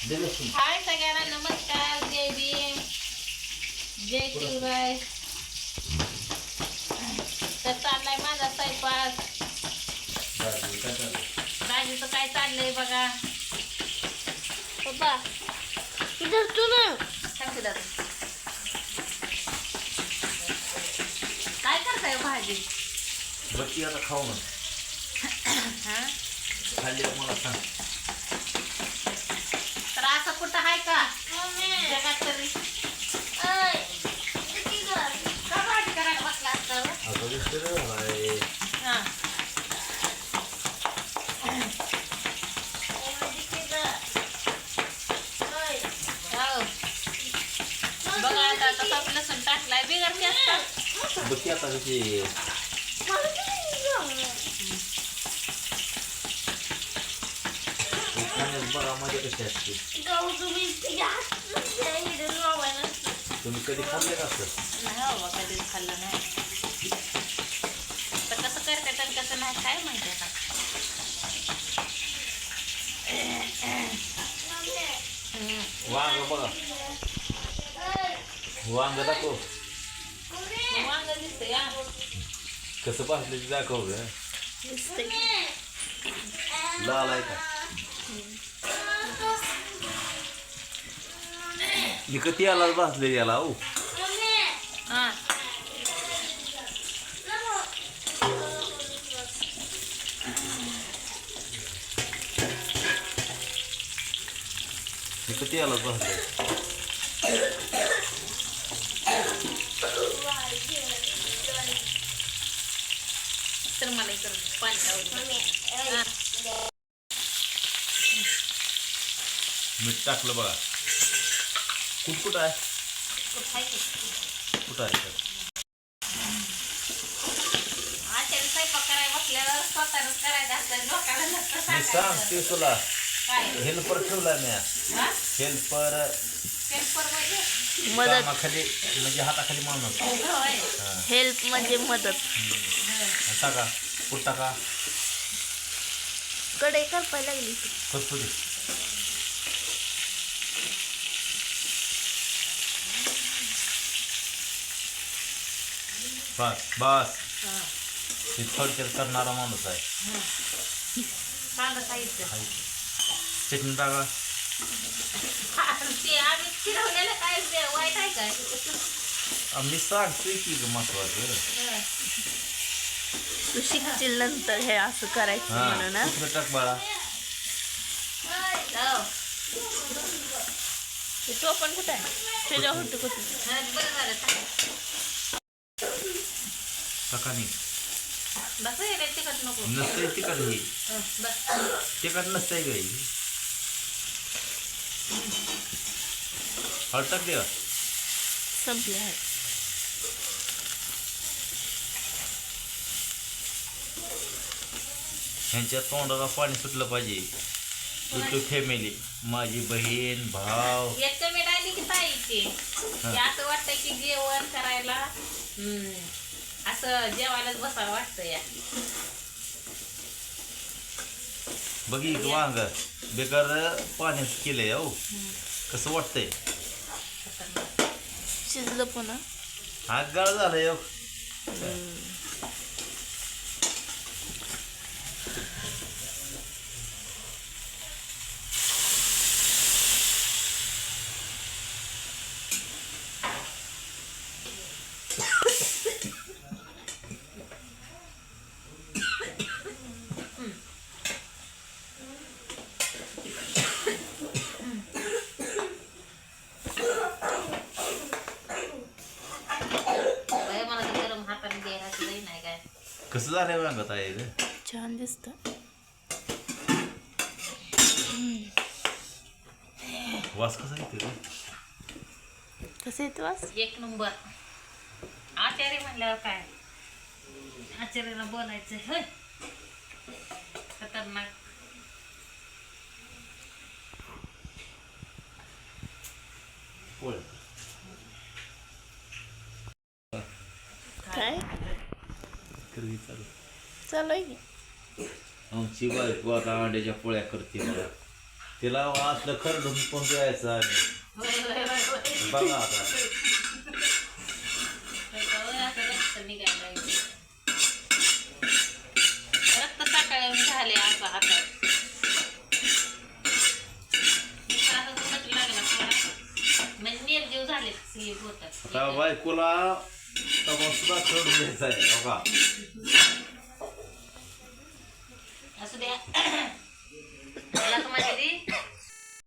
हाय सगळ्यांना नमस्कार जय भीम जय शिवराय तर चाललाय माझा स्वयंपाक? राजूचं काय चाललंय बघा. पप्पा इधर तू ना. सांगते दादा. काय करताय हो भाजी? की आता खाऊ हा? खाल्ली मला सांग तर असं कुठं आहे का जगात तरी का भाजी करायला बसला असतं आता उशीर झालाय हा हो बघा आता तसा लसूण टाकलाय बिगर जास्त बघ की आता कशी बघा मजा कशी असते तुम्ही कधी खाल्ले का असं नाही बाबा कधीच खाल्लं नाही तर कसं करतात आणि कसं नाही काय माहिती आता. वांग बघा वांग दाखव वांग दिसतंय हा. कसं भाजलं दाखव ग लाल आहे का मी कधी याला भाजले याला ओ हा मी कधी याला भाजले तर मला इकडं पाणी. मीठ टाकलं बघा. कुठ कुठं आहे? कुठं आहे ते? मी सांगायचं सांगते तुला. काय? हेल्पर ठेवला मी? हेल्पर मदत. कामाखाली म्हणजे हाताखाली माणूस. हेल्प म्हणजे मदत. टाका कुठ टाका कडे करपाय लागली. कस्तुरी. बस बस. हा. हे थोडक्यात करणारा माणूस आहे. चटणी टाका ते आम्ही फिरवलेलं काय ते वाईट आहे काय? आ, मी सांगतोय की ग महत्वाचं. तू शिकशील नंतर हे असं करायचं हा म्हणून हा? टाक बाळा? हो. ते तो पण कुठं आहे? तुझ्या होतं कुठं? हा, बरं झालं टाक. टाका नाही बस हे रे, तिखट नको. नसतंय तिखट हे. हं, बस. तिखट नसतंय गाई हळद टाक द्या संपली आहे. ह्यांच्या तोंडाला पाणी सुटलं पाहिजे. युट्यूब फॅमिली माझी बहीण भाव एक आली की ताईची ते असं वाटतंय की जेवण करायला हम्म, असं जेवायलाच बसावं वाटतं या. बघी वांग. बेकार पाण्यात केलंय हो. कसं वाटतंय? शिजलं पुन्हा. हा गाळ झालंय हो बाई, मला तर गरम हाताने द्यायला सुद्धा नाही काय कसं झालंय वांग ग छान दिसत वास कसा येते कसं येतो वास एक नंबर. आचार्य म्हणल्यावर काय? आचार्याला बोलायचं होय खतरनाक. काय? करवी चालू चालू. आहे की. आमची बायको आता अंड्याच्या पोळ्या करते मला तिला असलं पण आम्ही होय होय होय बघा आता. रक्त सकाळी झाले हातात. म्हणजे निर्जीव स्लीप आता होतात. बायकोला सुद्धा खेळून घ्यायचा आहे बघा असू द्या